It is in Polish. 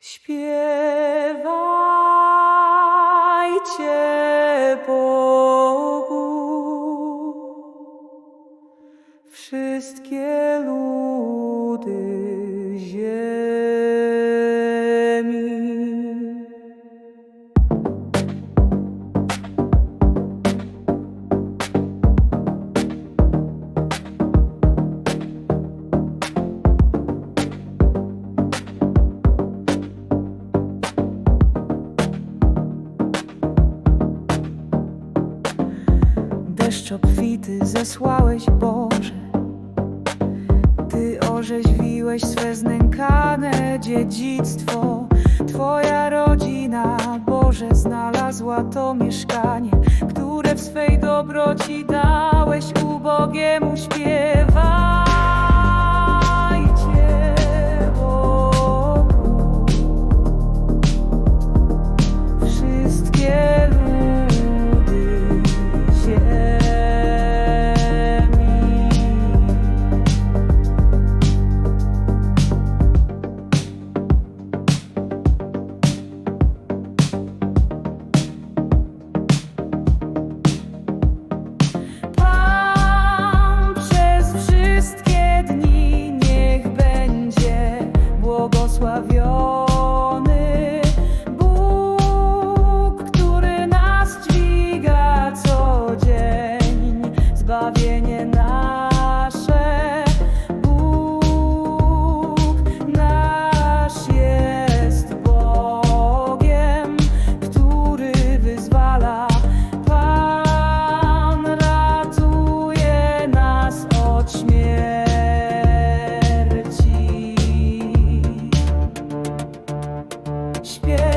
Śpiewajcie Bogu, wszystkie ludy ziemi. Deszcz obfity zesłałeś Boże. Ty orzeźwiłeś swe znękane dziedzictwo. Twoja rodzina Boże znalazła to mieszkanie Które w swej dobroci dałeś ubogiemu śpiewajcie śpiew.